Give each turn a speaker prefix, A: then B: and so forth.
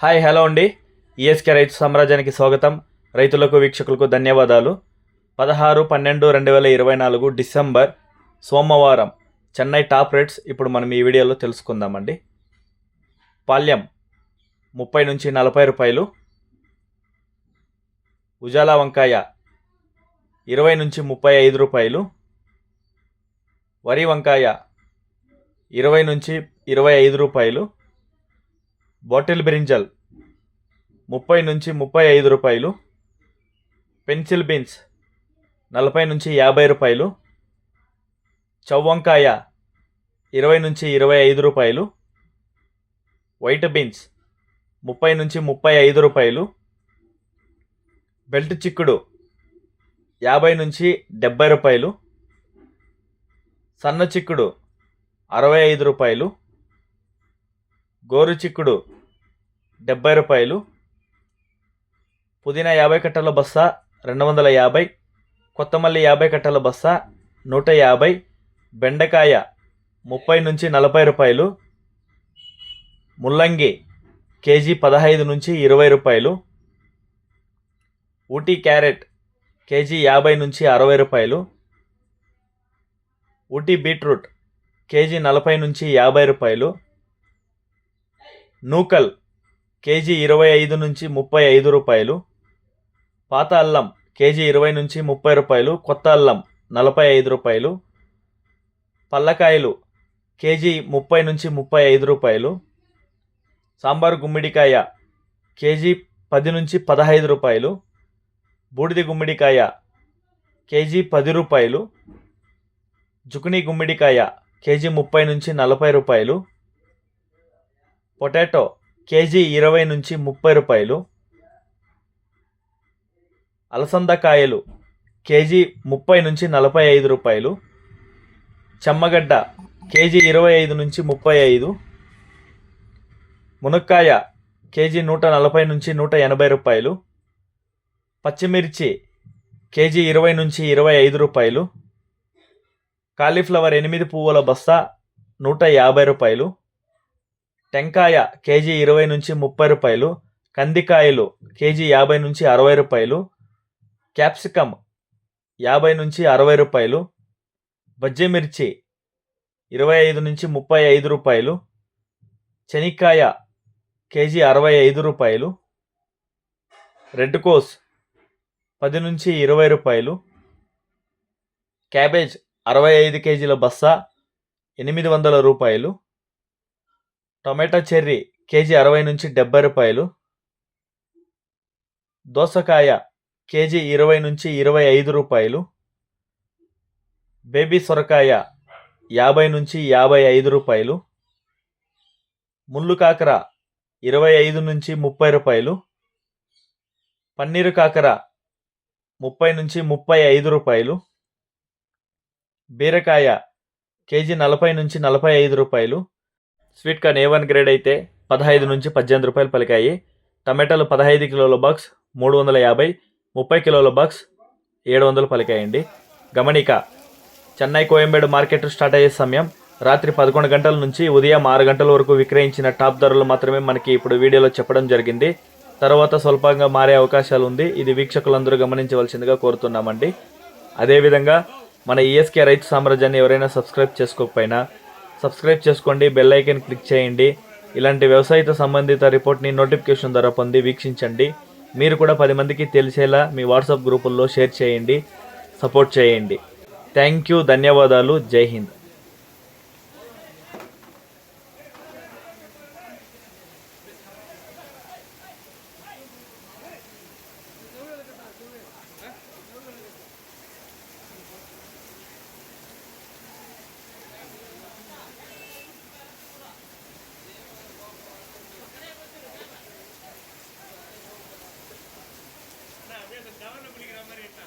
A: Hi hello అండి. ESK రైతు సామ్రాజ్యానికి స్వాగతం. రైతులకు వీక్షకులకు ధన్యవాదాలు. పదహారు పన్నెండు రెండు వేల ఇరవై నాలుగు డిసెంబర్ సోమవారం చెన్నై టాప్ రేట్స్ ఇప్పుడు మనం ఈ వీడియోలో తెలుసుకుందామండి. పాల్యం ముప్పై నుంచి నలభై రూపాయలు. ఉజాలా వంకాయ ఇరవై నుంచి ముప్పై ఐదు రూపాయలు. వరి వంకాయ ఇరవై నుంచి ఇరవై ఐదు రూపాయలు. బాటిల్ బ్రింజల్ ముప్పై నుంచి ముప్పై ఐదు రూపాయలు. పెన్సిల్ బీన్స్ నలభై నుంచి యాభై రూపాయలు. చవ్వంకాయ ఇరవై నుంచి ఇరవై ఐదు రూపాయలు. వైట్ బీన్స్ ముప్పై నుంచి ముప్పై ఐదు రూపాయలు. బెల్ట్ చిక్కుడు యాభై నుంచి డెబ్బై రూపాయలు. సన్న చిక్కుడు అరవై ఐదు రూపాయలు. గోరు చిక్కుడు డెబ్బై రూపాయలు పుదీనా యాభై కట్టల బస్తా రెండు వందల యాభై కొత్తమల్లి యాభై కట్టల బస్తా నూట యాభై బెండకాయ ముప్పై నుంచి నలభై రూపాయలు ముల్లంగి కేజీ పదహైదు నుంచి ఇరవై రూపాయలు ఊటీ క్యారెట్ కేజీ యాభై నుంచి అరవై రూపాయలు ఊటీ బీట్రూట్ కేజీ నలభై నుంచి యాభై రూపాయలు నూకల్ కేజీ ఇరవై ఐదు నుంచి ముప్పై ఐదు రూపాయలు. పాత అల్లం కేజీ ఇరవై నుంచి ముప్పై రూపాయలు. కొత్త అల్లం నలభై ఐదు రూపాయలు. పల్లకాయలు కేజీ ముప్పై నుంచి ముప్పై ఐదు రూపాయలు. సాంబార్ గుమ్మిడికాయ కేజీ పది నుంచి పదహైదు రూపాయలు. బూడిద గుమ్మిడికాయ కేజీ పది రూపాయలు. జుకుని గుమ్మిడికాయ కేజీ ముప్పై నుంచి నలభై రూపాయలు. పొటాటో కేజీ ఇరవై నుంచి ముప్పై రూపాయలు. అలసందకాయలు కేజీ ముప్పై నుంచి నలభై ఐదు రూపాయలు. చెమ్మగడ్డ కేజీ ఇరవై ఐదు నుంచి ముప్పై ఐదు. మునక్కాయ కేజీ నూట నలభై నుంచి నూట ఎనభై రూపాయలు. పచ్చిమిర్చి కేజీ ఇరవై నుంచి ఇరవై ఐదు రూపాయలు. కాలీఫ్లవర్ ఎనిమిది పువ్వుల బస్తా నూట యాభై రూపాయలు. టెంకాయ కేజీ ఇరవై నుంచి ముప్పై రూపాయలు కందికాయలు కేజీ యాభై నుంచి అరవై రూపాయలు క్యాప్సికమ్ యాభై నుంచి అరవై రూపాయలు బజ్జిమిర్చి ఇరవై ఐదు నుంచి ముప్పై ఐదు రూపాయలు చెనిక్కాయ కేజీ అరవై ఐదు రూపాయలు రెడ్ కోస్ పది నుంచి ఇరవై రూపాయలు క్యాబేజ్ అరవై ఐదు కేజీల బస్తా ఎనిమిది వందల రూపాయలు టొమాటో చెర్రీ కేజీ అరవై నుంచి డెబ్బై రూపాయలు. దోసకాయ కేజీ ఇరవై నుంచి ఇరవై ఐదు రూపాయలు. బేబీ సొరకాయ యాభై నుంచి యాభై ఐదు రూపాయలు. ముళ్ళు కాకర ఇరవై ఐదు నుంచి ముప్పై రూపాయలు. పన్నీరు కాకర ముప్పై నుంచి ముప్పై ఐదు రూపాయలు. బీరకాయ కేజీ నలభై నుంచి నలభై ఐదు రూపాయలు. Sweet corn A one grade అయితే పదహైదు నుంచి పద్దెనిమిది రూపాయలు పలికాయి. టమాటాలు పదహైదు కిలోల బాక్స్ మూడు వందల యాభై ముప్పై కిలోల బాక్స్ ఏడు వందలు పలికాయండి. గమనిక చెన్నై కోయంబేడు మార్కెట్ స్టార్ట్ అయ్యే సమయం. రాత్రి పదకొండు గంటల నుంచి ఉదయం ఆరు గంటల వరకు విక్రయించిన టాప్ ధరలు మాత్రమే మనకి ఇప్పుడు వీడియోలో చెప్పడం జరిగింది. తర్వాత స్వల్పంగా మారే అవకాశాలు ఉంది. ఇది వీక్షకులందరూ గమనించవలసిందిగా కోరుతున్నామండి. అదేవిధంగా మన ఈఎస్కే రైతు సామ్రాజ్యాన్ని ఎవరైనా సబ్స్క్రైబ్ చేసుకోకపోయినా సబ్స్క్రైబ్ చేసుకోండి బెల్ ఐకన్ క్లిక్ చేయండి. ఇలాంటి వ్యవసాయత సంబంధిత రిపోర్ట్ని నోటిఫికేషన్ ద్వారా పొంది వీక్షించండి. మీరు కూడా పది మందికి తెలిసేలా మీ వాట్సాప్ గ్రూపుల్లో షేర్ చేయండి సపోర్ట్ చేయండి. థ్యాంక్ యూ ధన్యవాదాలు జై హింద్.
B: கவர்ல பிடிக்கிற மாதிரி இருந்தா